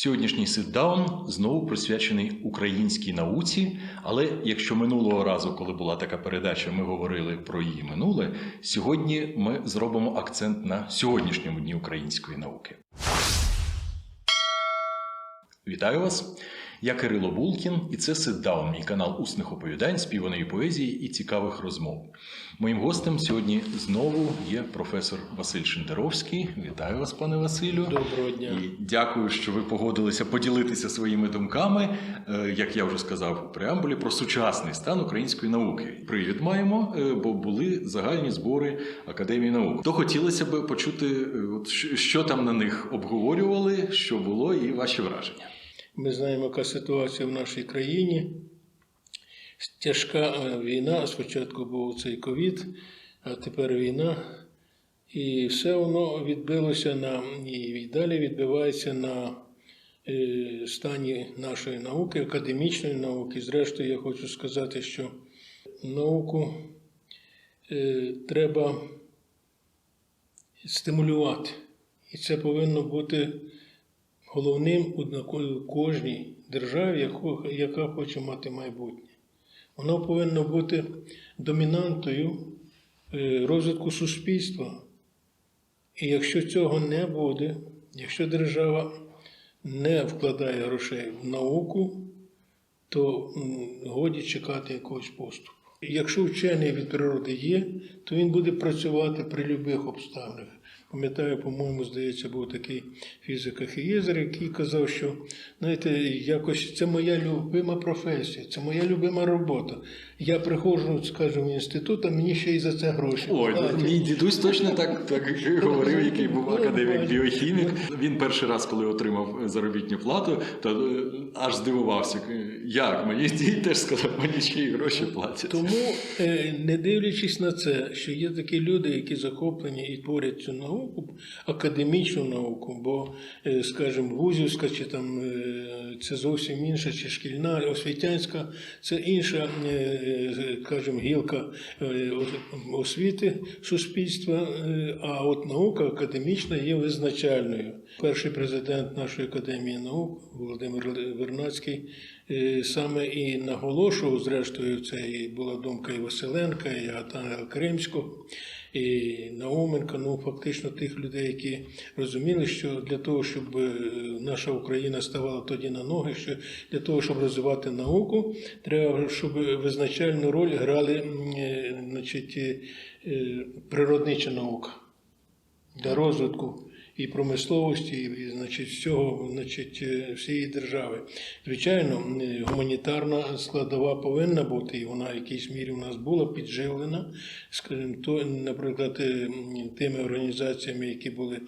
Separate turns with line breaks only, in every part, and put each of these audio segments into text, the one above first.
Сьогоднішній ситдаун знову присвячений українській науці. Але якщо минулого разу, коли була така передача, ми говорили про її минуле, сьогодні ми зробимо акцент на сьогоднішньому дні української науки. Вітаю вас! Я Кирило Булкін, і це Ситдаун, мій канал усних оповідань, співаної поезії і цікавих розмов. Моїм гостем сьогодні знову є професор Василь Шендеровський. Вітаю вас, пане Василю.
Доброго дня.
І дякую, що ви погодилися поділитися своїми думками, е, як я вже сказав у преамбулі, про сучасний стан української науки. Привід маємо, е, бо були загальні збори Академії наук. То хотілося б почути, е, що там на них обговорювали, що було, і ваші враження.
Ми знаємо, яка ситуація в нашій країні. Тяжка е, війна. Спочатку був цей ковід, а тепер війна. І все воно відбилося на і далі відбивається на е, стані нашої науки, академічної науки. Зрештою, я хочу сказати, що науку е, треба стимулювати. І це повинно бути головним у кожній державі, яка хоче мати майбутнє. Воно повинно бути домінантою е, розвитку суспільства. І якщо цього не буде, якщо держава не вкладає грошей в науку, то годі чекати якогось поступу. Якщо вчений від природи є, то він буде працювати при будь-яких обставинах. Пам'ятаю, по-моєму, здається, був такий фізик Ахієзер, який казав, що знаєте, якось це моя любима професія, це моя любима робота. Я приходжу, скажімо, в інститут, а мені ще й за це гроші.
Ой,
платять.
мій дідусь точно так, так говорив, який був академік біохімік. Він перший раз, коли отримав заробітну плату, то е, аж здивувався. Як мені дід теж сказав, мені ще й гроші платять.
Тому, е, не дивлячись на це, що є такі люди, які захоплені і творять цю науку, академічну науку, бо, е, скажімо, вузівська чи там е, це зовсім інша, чи шкільна, освітянська, це інша, е, скажімо, гілка освіти суспільства, а от наука академічна є визначальною. Перший президент нашої академії наук Володимир Вернацький саме і наголошував, зрештою, це була думка і Василенка, і Гатана Кримського, і Науменка, ну фактично тих людей, які розуміли, що для того, щоб е, наша Україна ставала тоді на ноги, що для того, щоб розвивати науку, треба, щоб визначальну роль грали е, значить, е, природнича наука для розвитку і промисловості, і значить, всього, значить, е, всієї держави. Звичайно, е, гуманітарна складова повинна бути, і вона в якійсь мірі у нас була підживлена, скажімо, то, наприклад, е, тими організаціями, які були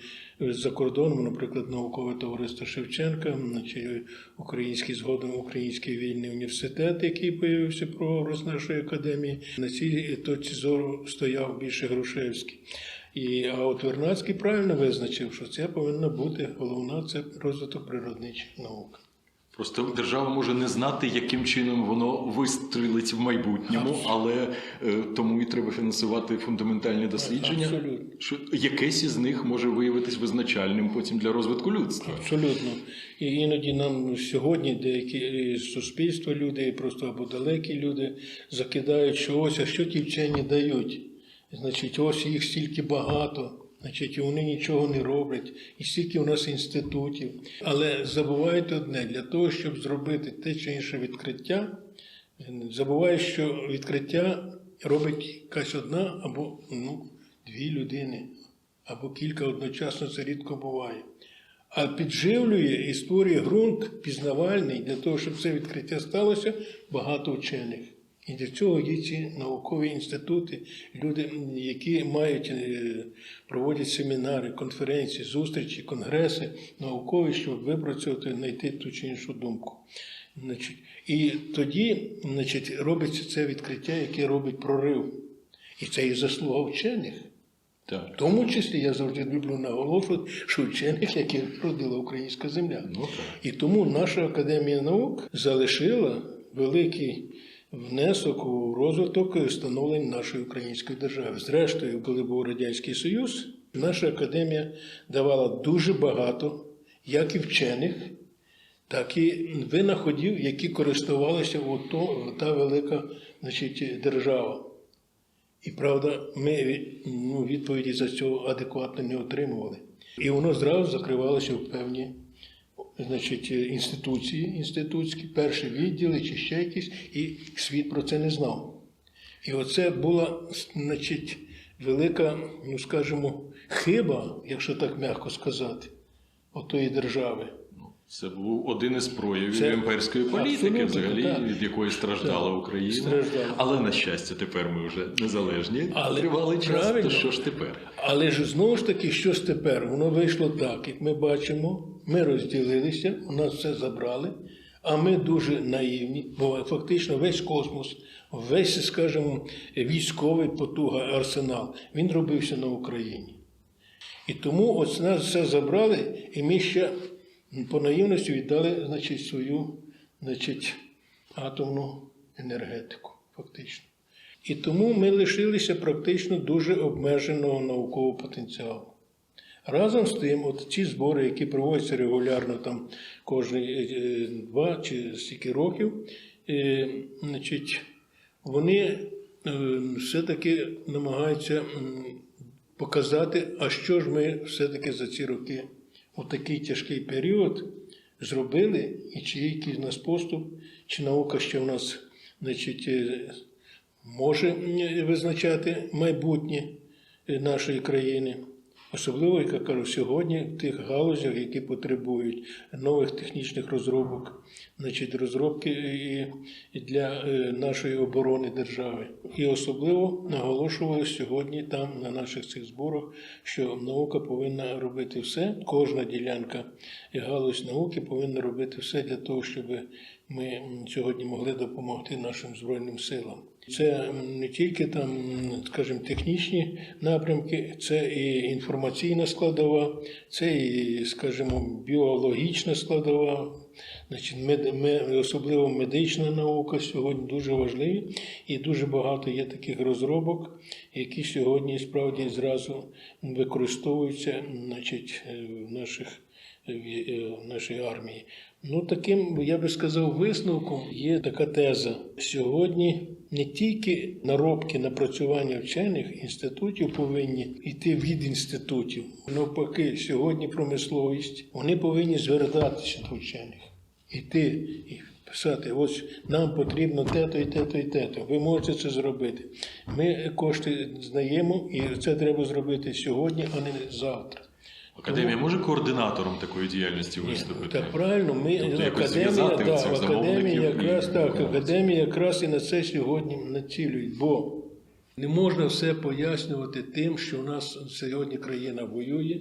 за кордоном, наприклад, наукове товариство Шевченка, чи український згодом Український вільний університет, який появився прообраз нашої академії. На цій точці зору стояв більше Грушевський. І, а от Вернадський правильно визначив, що це повинна бути головна це розвиток природничих наук.
Просто держава може не знати, яким чином воно вистрілить в майбутньому, але е, тому і треба фінансувати фундаментальні дослідження.
Абсолютно.
Що якесь із них може виявитись визначальним потім для розвитку людства.
Абсолютно. І іноді нам сьогодні деякі е, суспільства люди, просто або далекі люди, закидають, що ось, а що ті вчені дають. Значить, ось їх стільки багато. Значить, вони нічого не роблять, і стільки у нас інститутів. Але забувають одне, для того, щоб зробити те чи інше відкриття, забувають, що відкриття робить якась одна або ну, дві людини, або кілька одночасно, це рідко буває. А підживлює і створює ґрунт пізнавальний для того, щоб це відкриття сталося, багато вчених. І для цього є ці наукові інститути, люди, які мають е, проводять семінари, конференції, зустрічі, конгреси наукові, щоб випрацювати, знайти ту чи іншу думку. Значить, і тоді значить, робиться це відкриття, яке робить прорив. І це і заслуга вчених.
Так.
В тому числі я завжди люблю наголошувати, що вчених, яких родила українська земля.
Ну, так.
І тому наша академія наук залишила великий внесок у розвиток становлень нашої української держави. Зрештою, коли був Радянський Союз, наша академія давала дуже багато як і вчених, так і винаходів, які користувалися ото, та велика значить, держава. І правда, ми ну, відповіді за цього адекватно не отримували. І воно зразу закривалося в певні значить, інституції, інститутські, перші відділи чи ще якісь, і світ про це не знав. І оце була, значить, велика, ну скажімо, хиба, якщо так м'яко сказати, отої держави.
Це був один із проявів
Це
імперської політики, взагалі,
так.
від якої страждала
Так,
Україна.
страждала.
Але на щастя, тепер ми вже незалежні.
Але
тривалий час. То що ж тепер?
Але ж знову ж таки, що ж тепер? Воно вийшло так, як ми бачимо, ми розділилися, у нас все забрали, а ми дуже наївні, бо фактично весь космос, весь, скажімо, військовий потуга, арсенал, він робився на Україні. І тому от нас все забрали, і ми ще по наївності віддали значить, свою значить, атомну енергетику, фактично. І тому ми лишилися практично дуже обмеженого наукового потенціалу. Разом з тим, от ці збори, які проводяться регулярно там кожні е, два чи стільки років, е, значить, вони е, все-таки намагаються показати, а що ж ми все-таки за ці роки у такий тяжкий період зробили, і чи є якийсь у нас поступ, чи наука ще в нас значить, е, може визначати майбутнє е, нашої країни. Особливо, як я кажу, сьогодні в тих галузях, які потребують нових технічних розробок, значить, розробки і, для е, нашої оборони держави. І особливо наголошували сьогодні там, на наших цих зборах, що наука повинна робити все, кожна ділянка і галузь науки повинна робити все для того, щоб ми сьогодні могли допомогти нашим Збройним силам. Це не тільки там, скажімо, технічні напрямки, це і інформаційна складова, це і, скажімо, біологічна складова, значить, особливо медична наука сьогодні дуже важливі, і дуже багато є таких розробок, які сьогодні справді зразу використовуються значить, е, в наших в е, в нашій армії. Ну, таким, я би сказав, висновком є така теза. Сьогодні не тільки наробки напрацювання вчених інститутів повинні йти від інститутів. Навпаки, сьогодні промисловість, вони повинні звертатися до вчених. Іти і писати, ось нам потрібно те-то і те-то і те-то. Ви можете це зробити. Ми кошти знаємо, і це треба зробити сьогодні, а не завтра.
Академія може координатором такої діяльності виступити?
Так правильно, ми
Тобто
академія, да, в якраз
і
так, академія якраз і на це сьогодні націлюють, бо не можна все пояснювати тим, що у нас сьогодні країна воює,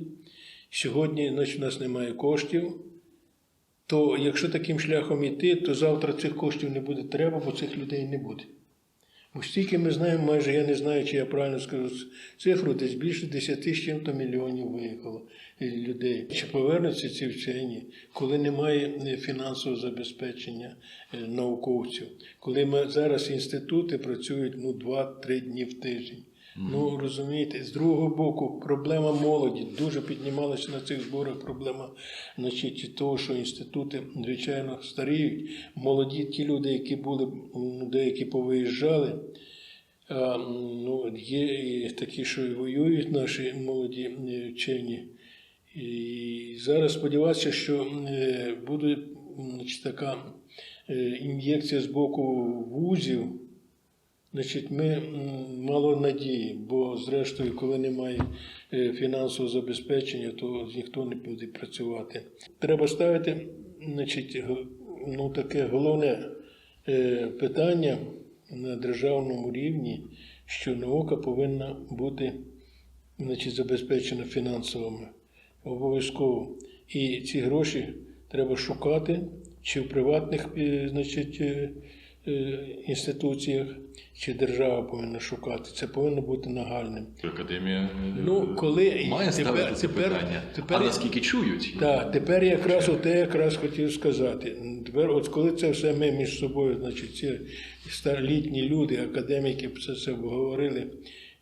сьогодні значить, у нас немає коштів. То якщо таким шляхом іти, то завтра цих коштів не буде треба, бо цих людей не буде. Бо стільки ми знаємо, майже я не знаю, чи я правильно скажу цифру, десь більше 10 з чим-то мільйонів виїхало е, людей. Чи повернуться ці вчені, коли немає е, фінансового забезпечення е, науковців, коли ми зараз інститути працюють ну, 2-3 дні в тиждень. Ну розумієте, з другого боку, проблема молоді дуже піднімалася на цих зборах. Проблема значить, того, що інститути звичайно старіють. Молоді ті люди, які були деякі повиїжджали. А, ну, є і такі, що і воюють наші молоді е, вчені. І зараз сподіваюся, що е, буде значить, така е, ін'єкція з боку вузів. Значить, ми мало надії, бо зрештою, коли немає е, фінансового забезпечення, то ніхто не буде працювати. Треба ставити, значить, ну, таке головне е, питання на державному рівні, що наука повинна бути значить, забезпечена фінансовими. Обов'язково. І ці гроші треба шукати чи в приватних е, значить, інституціях, чи держава повинна шукати. Це повинно бути нагальним.
Академія е,
Ну, коли
має ставити
тепер-
це
тепер-
питання.
тепер-
а наскільки чують?
Так, тепер якраз оте якраз хотів сказати. Тепер, от коли це все ми між собою, значить, ці старлітні люди, академіки, це все обговорили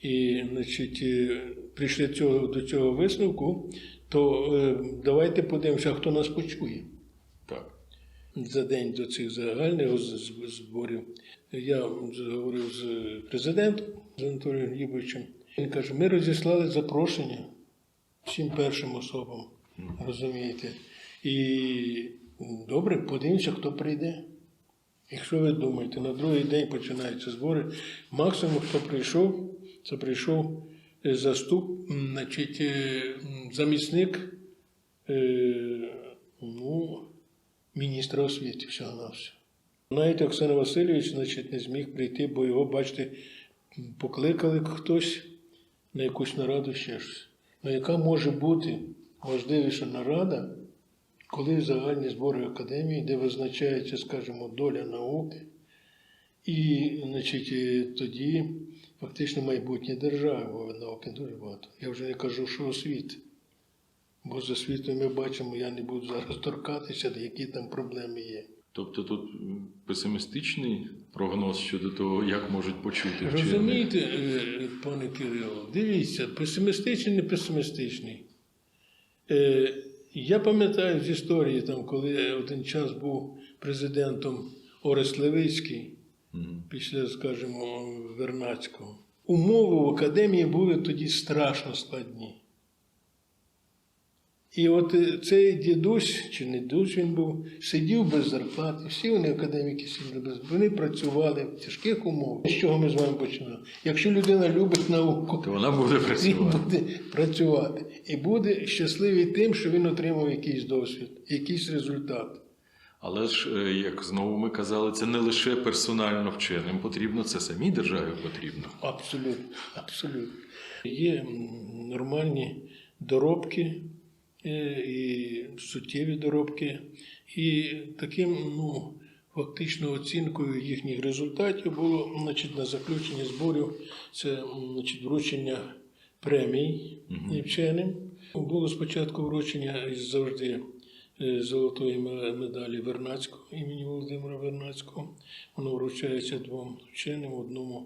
і значить, е, прийшли цього, до цього висновку, то е, давайте подивимося, хто нас почує.
Так.
За день до цих загальних зборів. Я говорив з президентом з Анатолієм Лібовичем. Він каже: ми розіслали запрошення всім першим особам, розумієте. І добре, подивимося, хто прийде. Якщо ви думаєте, на другий день починаються збори, максимум, хто прийшов, це прийшов е, заступ, значить, е, замісник е, ну, міністра освіти всього на все. Навіть Оксана Васильович значить, не зміг прийти, бо його, бачите, покликали хтось на якусь нараду ще щось. Ну, яка може бути важливіша нарада, коли загальні збори академії, де визначається, скажімо, доля науки, і значить, е, тоді фактично майбутнє держави, бо науки дуже багато. Я вже не кажу, що освіти. Бо з освітою ми бачимо, я не буду зараз торкатися, які там проблеми є.
Тобто тут песимістичний прогноз щодо того, як можуть почути.
Розумієте, е, пане Кирило, дивіться, песимістичний, не песимістичний. Е, Я пам'ятаю з історії, там, коли один час був президентом Орест Левицький,
Мгм.
після, скажімо, Вернацького. Умови в академії були тоді страшно складні. І от е, цей дідусь, чи не дідусь він був, сидів без зарплати, всі вони академіки сиділи без Вони працювали в тяжких умовах. З чого ми з вами починаємо? Якщо людина любить науку,
То вона буде
він
працювати.
буде працювати і буде щасливий тим, що він отримав якийсь досвід, якийсь результат.
Але ж, е, як знову ми казали, це не лише персонально вченим потрібно, це самій державі потрібно.
Абсолютно, абсолютно. Є нормальні доробки і суттєві доробки, і таким, ну, фактично оцінкою їхніх результатів було значить, на заключення зборів це значить, вручення премій вченим. Було спочатку вручення із завжди е, золотої медалі Вернацького імені Володимира Вернацького. Воно вручається двом вченим, одному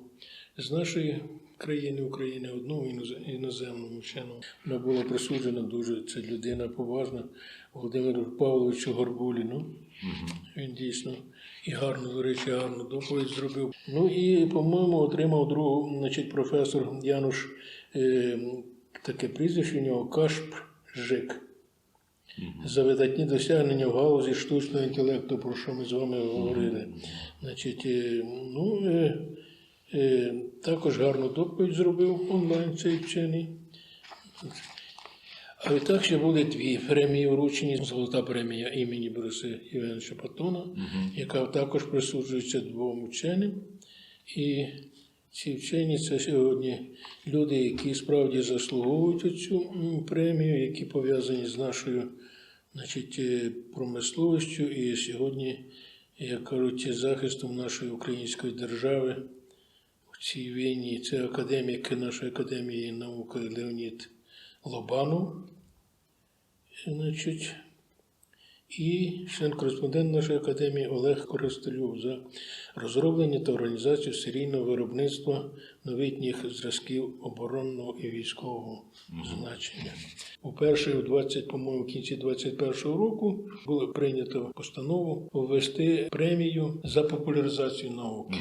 з нашої країни України, одному іноземному вченому. Вона була присуджена дуже, це людина поважна, Володимиру Павловичу Горбуліну. Він дійсно і гарно, до речі, гарну доповідь зробив. Ну і, по-моєму, отримав другу, значить, професор Януш, е, таке прізвище у нього Кашпжик. За видатні досягнення в галузі штучного інтелекту, про що ми з вами говорили. Значить, е, ну, е, також гарну доповідь зробив онлайн цей вчений. А відтак ще були дві премії вручені. Золота премія імені Бориса Євгеновича Патона, яка також присуджується двом вченим. І ці вчені це сьогодні люди, які справді заслуговують цю премію, які пов'язані з нашою значить, е, промисловістю і сьогодні, як кажуть, захистом нашої української держави в цій війні. Це академік нашої академії науки Леонід Лобанов, і член-кореспондент нашої академії Олег Коростелюк за розроблення та організацію серійного виробництва новітніх зразків оборонного і військового значення. Уперше у 20, по-моєму, кінці 21-го року було прийнято постанову ввести премію за популяризацію науки.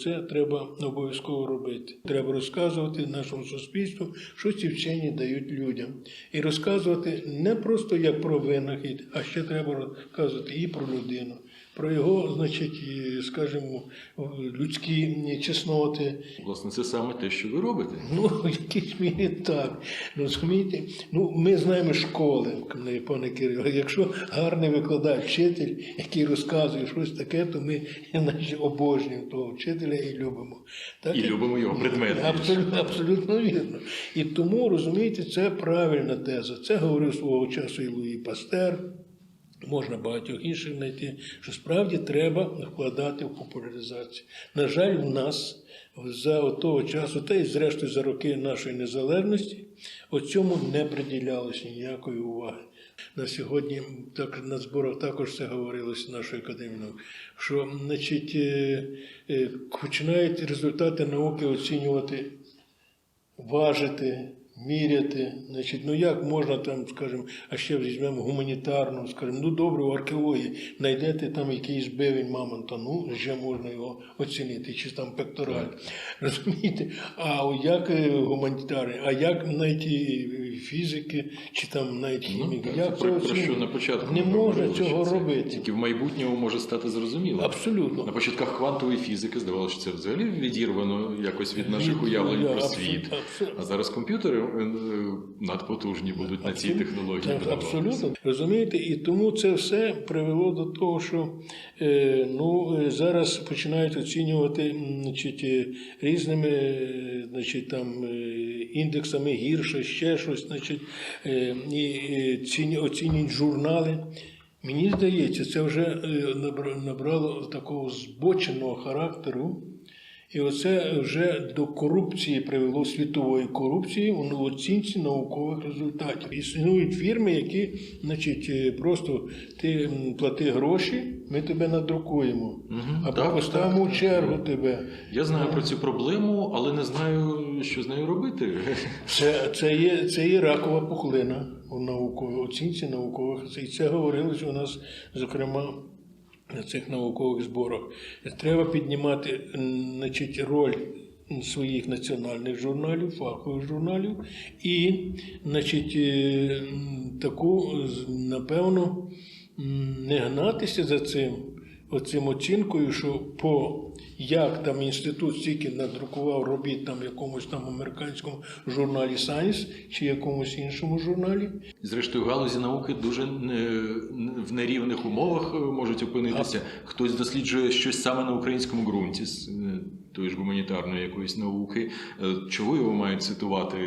Це треба обов'язково робити. Треба розказувати нашому суспільству, що ці вчені дають людям. І розказувати не просто як про винахід, а ще треба розказувати і про людину, про його, значить, скажімо, людські чесноти,
Власне, це саме те, що ви робите.
Ну, в якійсь мірі так. Розумієте? Ну, ми знаємо школи, пане Кирило. Якщо гарний викладач, вчитель, який розказує щось таке, то ми наче обожнюємо того вчителя і любимо. Так,
І любимо його предмети.
Абсолютно, абсолютно вірно. І тому, розумієте, це правильна теза. Це говорив свого часу і Луї Пастер. Можна багатьох інших знайти, що справді треба вкладати в популяризацію. На жаль, в нас за того часу, та й зрештою за роки нашої незалежності, о цьому не приділялося ніякої уваги. На сьогодні так на зборах також це говорилося нашою академією, наук, що значить, е, е, починають результати науки оцінювати, важити міряти. Значить, ну як можна там, скажімо, а ще візьмемо гуманітарну, скажімо, ну добре, в археології знайдете там якийсь бивень мамонта, ну вже можна його оцінити, чи там пектораль. Розумієте? А як е, гуманітарний, а як навіть і фізики, чи там навіть хіміки,
Ну,
як
це про, про що на початку
Не можна цього
це
робити.
Тільки в майбутньому може стати зрозуміло.
Абсолютно.
На початках квантової фізики здавалося, що це взагалі відірвано якось від наших
Від-
уявлень
я
про світ.
абсолютно.
А зараз комп'ютери е, е, надпотужні будуть на цій технології.
Так, абсолютно. Розумієте, і тому це все привело до того, що е, ну, е, зараз починають оцінювати значить, е, різними е, значить, там, е, індексами гірше, ще щось, значить, е, і е, оцінюють журнали. Мені здається, це вже е, набрало такого збоченого характеру. І оце вже до корупції привело світової корупції у оцінці наукових результатів. Існують фірми, які, значить, е, просто ти плати гроші, ми тебе надрукуємо,
Мгм,
або
так,
поставимо
так,
чергу
так.
тебе.
Я знаю про цю проблему, але не знаю, що з нею робити.
Це, це, є, це є ракова пухлина у науковій оцінці наукових. І це говорилось у нас, зокрема, на цих наукових зборах. Треба піднімати значить, роль своїх національних журналів, фахових журналів, і значить, е, таку, напевно, не гнатися за цим, оцим оцінкою, що по як там інститут стільки надрукував робіт там в якомусь там американському журналі Science чи якомусь іншому журналі.
Зрештою, галузі науки дуже не- в нерівних умовах е, можуть опинитися. Хтось досліджує щось саме на українському ґрунті з е, тої ж гуманітарної якоїсь науки. Е, Чого його мають цитувати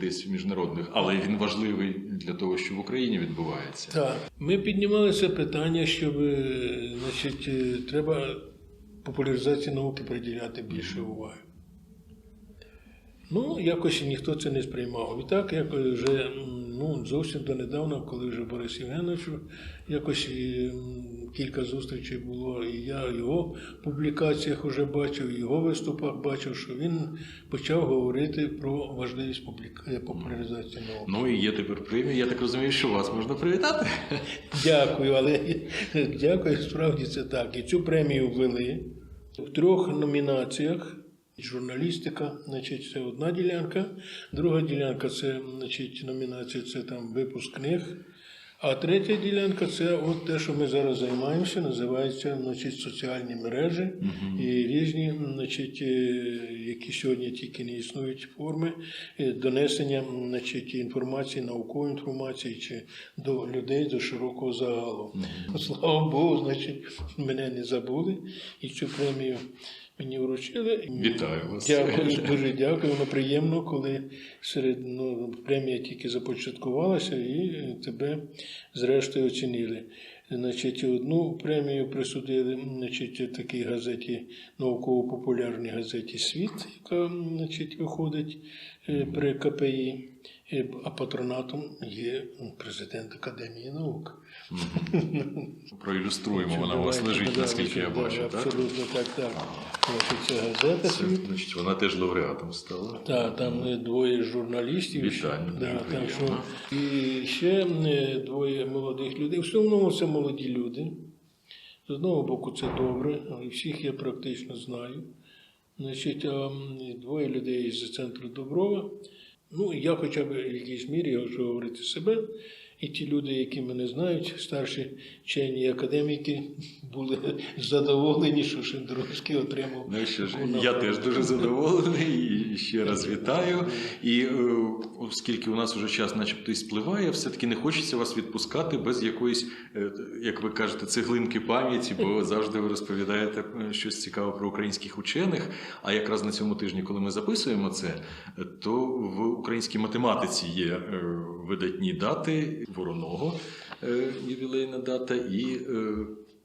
десь в міжнародних, але він важливий для того, що в Україні відбувається.
Так, ми піднімали це питання, щоб значить, треба популяризації науки приділяти більше уваги. Ну, якось ніхто це не сприймав. І так, як вже ну, зовсім донедавна, коли вже Борис Євгенович, якось і, кілька зустрічей було, і я в його публікаціях вже бачив, в його виступах бачив, що він почав говорити про важливість е, популяризації науки.
Ну і є тепер премія. Я так розумію, що вас можна привітати.
Дякую, але дякую, справді це так. І цю премію ввели в трьох номінаціях. Журналістика, значить, це одна ділянка, друга ділянка це значить, номінація, це там випуск книг. А третя ділянка це от те, що ми зараз займаємося, називається значить, соціальні мережі. І різні, значить, е, які сьогодні тільки не існують форми е, донесення значить, інформації, наукової інформації чи до людей, до широкого загалу. Слава Богу, значить, мене не забули і цю премію мені вручили.
Вітаю вас.
Дякую, дуже дякую. Воно приємно, коли серед ну, премія тільки започаткувалася і е, тебе зрештою оцінили. Значить, одну премію присудили значить, такій газеті, науково-популярній газеті Світ, яка значить, виходить при КПІ. Е, А патронатом є президент Академії наук.
Проілюструємо, вона у вас лежить, наскільки я бачу, так?
Абсолютно так, так. Це газета Світ.
вона теж лауреатом стала.
Так, там е, двоє журналістів.
Вітання,
і ще е, двоє молодих людей. В основному це молоді люди. З одного боку, це добре, але всіх я практично знаю. Значить, двоє людей з центру Доброва. Ну, я хоча б в якійсь мірі я хочу говорити себе. І ті люди, які мене знають, старші вчені академіки, були задоволені, що Шендеровський отримав.
Ну що ж, я теж дуже задоволений і ще раз вітаю. І е, оскільки у нас вже час, начебто, і спливає, все-таки не хочеться вас відпускати без якоїсь, е, як ви кажете, цеглинки пам'яті, бо завжди ви розповідаєте е, щось цікаве про українських учених. А якраз на цьому тижні, коли ми записуємо це, то в українській математиці є видатні дати Вороного, е, ювілейна дата і. е,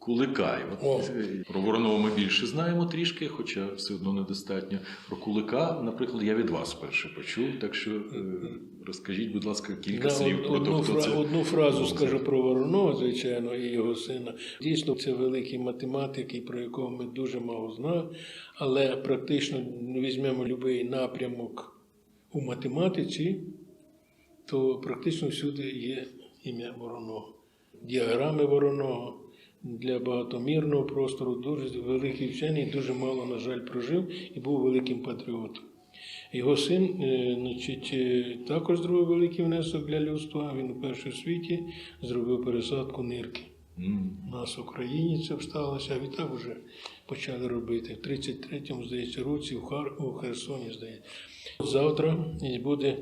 Кулика. І От, про Воронова ми більше знаємо трішки, хоча все одно недостатньо. Про Кулика, наприклад, я від вас вперше почув. Так що е, розкажіть, будь ласка, кілька
Да,
слів про
одну,
то, хто
фра-
це.
одну фразу скажу про Воронова, звичайно, і його сина. Дійсно, це великий математик, і про якого ми дуже мало знаємо, але практично візьмемо будь-який напрямок у математиці, то практично всюди є ім'я Вороного. Діаграми Вороного для багатомірного простору дуже великий вчений, дуже мало, на жаль, прожив і був великим патріотом. Його син е, значить, е, також зробив великий внесок для людства. Він уперше в світі зробив пересадку нирки. У нас в Україні це сталося, а відтак вже почали робити. В 33-му, здається, році в Хар... у Херсоні, здається. Завтра буде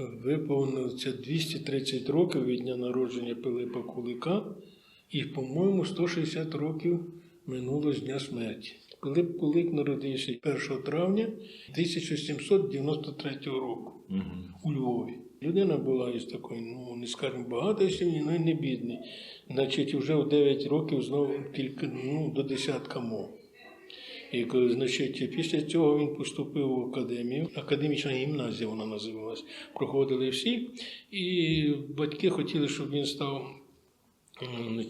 м, виповниться 230 років від дня народження Пилипа Кулика, і, по-моєму, 160 років минуло з дня смерті. Пилип Кулик народився 1 травня 1793 року
Мгм.
у Львові. Людина була із такої, ну не скажемо багатої сім'ї, але не бідний. Значить, вже в 9 років знову кілька ну, до десятка мов. І значить, після цього він поступив в академію, академічна гімназія вона називалась. Проходили всі, і батьки хотіли, щоб він став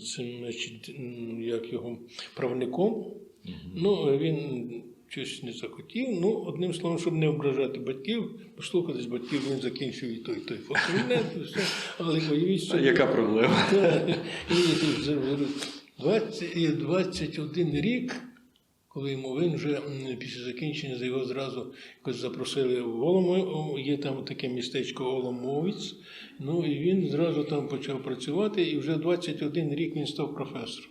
значить, як його правником. Ну, він щось не захотів. Ну, одним словом, щоб не ображати батьків, послухатись батьків, він закінчив і той, і той факультет, і все. Але собі,
яка проблема?
так, і за 20, і 21 рік, коли йому він вже після закінчення його зразу якось запросили в Голомов, є там таке містечко Голомовець. Ну і він зразу там почав працювати, і вже 21 рік він став професором.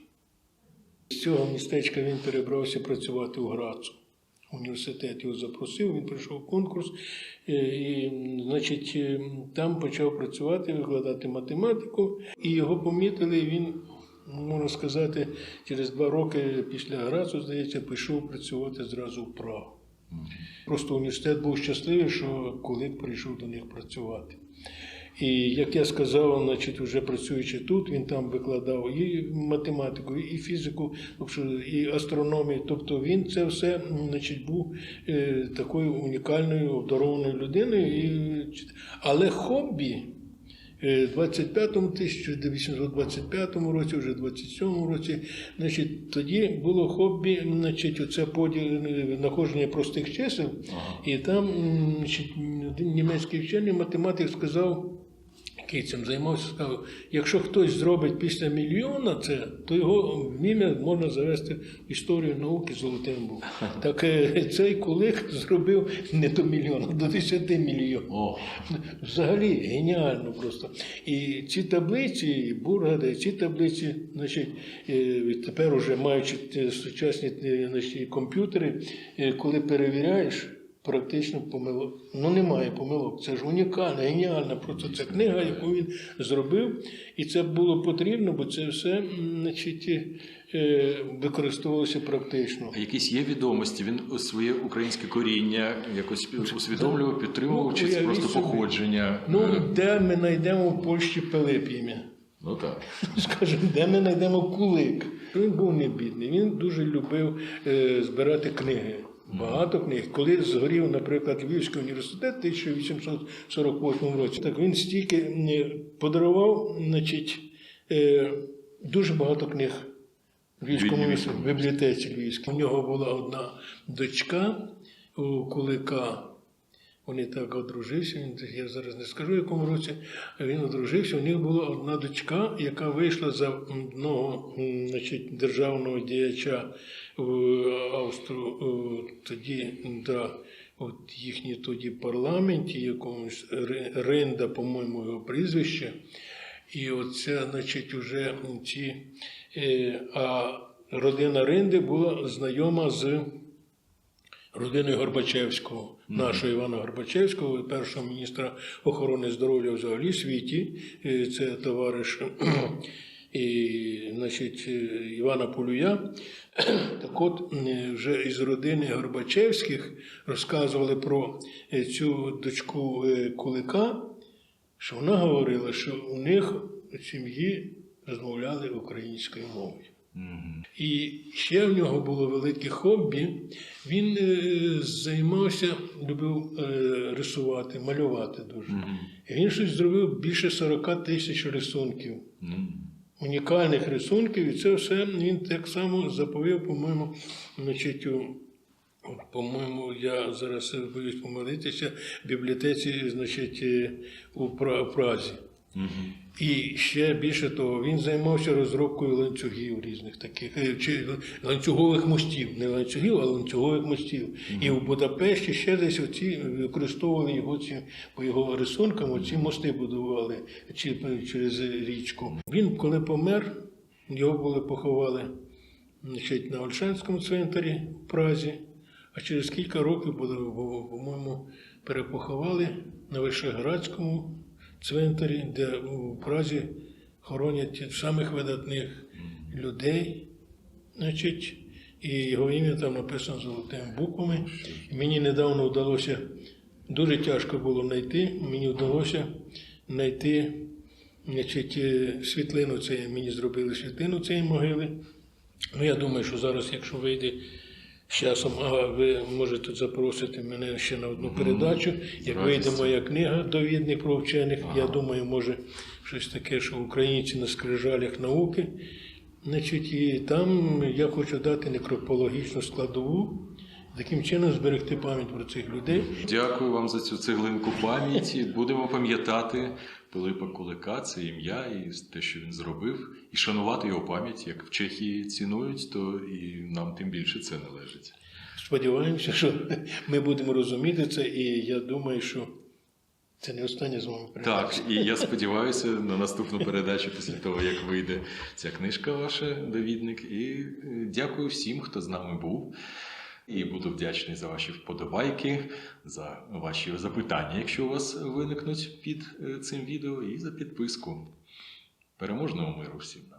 З цього містечка він перебрався працювати у Грацу. Університет його запросив, він прийшов в конкурс, е, і, значить, е, там почав працювати, викладати математику, і його помітили, він, можна сказати, через два роки після Грацу, здається, пішов працювати зразу в Прагу. Просто університет був щасливий, що Кулик прийшов до них працювати. І як я сказав, значить, вже працюючи тут, він там викладав і математику, і фізику, і астрономію. Тобто він це все значить, був е, такою унікальною, обдарованою людиною. Але хобі е, в 25-му, 1825 році, вже 27-му році, значить, тоді було хобі, значить, оце поділ е, знаходження простих чисел. І там значить, один німецький вчений математик сказав, який цим займався, сказав, якщо хтось зробить після мільйона це, то його ім'я можна завести в історію науки золотим був. Так е, цей кулик зробив не до мільйона, до 10 мільйонів. Взагалі геніально просто. І ці таблиці, Бургади, ці таблиці, значить, е, тепер уже маючи сучасні е, значить, комп'ютери, коли перевіряєш, практично помилок. Ну немає помилок. Це ж унікальна, геніальна. Просто це книга, яку він зробив, і це було потрібно, бо це все значить, е, використовувалося практично.
а якісь є відомості? Він своє українське коріння якось усвідомлював, підтримував,
Ну,
чи це просто
собі.
походження?
Ну, де ми знайдемо в Польщі Пилип ім'я?
ну так.
Скажімо, де ми знайдемо кулик? Він був не бідний, він дуже любив е, збирати книги. Багато книг. Коли згорів, наприклад, Львівський університет в 1848 році, так він стільки подарував, значить, е, дуже багато книг в Львівському в бібліотеці Львівській. У нього була одна дочка у Кулика. Вони так одружився. Він я зараз не скажу, в якому році він одружився. У них була одна дочка, яка вийшла за одного значить, державного діяча в Австру е, тоді, да, от їхній тоді парламенті, якомусь Ринда, по-моєму, його прізвище. І оце, значить, уже ці. Е, а родина Ринди була знайома з родиною Горбачевського, нашого Івана Горбачевського, першого міністра охорони здоров'я взагалі в світі. Е, Це товариш і, значить, е, Івана Полюя. Так от е, вже із родини Горбачевських розказували про цю дочку Кулика, що вона говорила, що у них в сім'ї розмовляли українською мовою. І ще в нього було велике хобі. Він е, займався, любив е, рисувати, малювати дуже. І він щось зробив більше 40 тисяч рисунків,
Мгм.
унікальних рисунків. І це все він так само заповів, по-моєму, значить, По-моєму, я зараз боюсь помилитися в бібліотеці, значить, е, у Пра- Празі. І ще більше того, він займався розробкою ланцюгів різних таких, е, чи ланцюгових мостів, не ланцюгів, а ланцюгових мостів. І в Будапешті ще десь оці використовували його ці по його рисункам, оці мости будували чи, через річку. Він, коли помер, його були поховали значить, на Ольшанському цвинтарі в Празі, а через кілька років були, по-моєму, перепоховали на Вишеградському цвинтарі, де у Празі хоронять самих видатних людей. Значить, і його ім'я там написано золотими буквами. І мені недавно вдалося, дуже тяжко було знайти, мені вдалося знайти значить, е, світлину цієї, мені зробили світлину цієї могили. Ну, я думаю, що зараз, якщо вийде з часом, ви можете запросити мене ще на одну передачу. Як вийде моя книга довідник про вчених, я думаю, може щось таке, що українці на скрижалях науки. Значить, і там я хочу дати некропологічну складову, таким чином зберегти пам'ять про цих людей.
Дякую вам за цю цеглинку пам'яті. Будемо пам'ятати Пилипа Кулика, це ім'я і те, що він зробив, і шанувати його пам'ять. Як в Чехії цінують, то і нам тим більше це належить.
Сподіваємося, що ми будемо розуміти це, і я думаю, що це не остання з вами передача.
Так, і я сподіваюся на наступну передачу після того, як вийде ця книжка ваша, довідник. І е, дякую всім, хто з нами був. І буду вдячний за ваші вподобайки, за ваші запитання, якщо у вас виникнуть під е, цим відео, і за підписку. Переможного миру всім!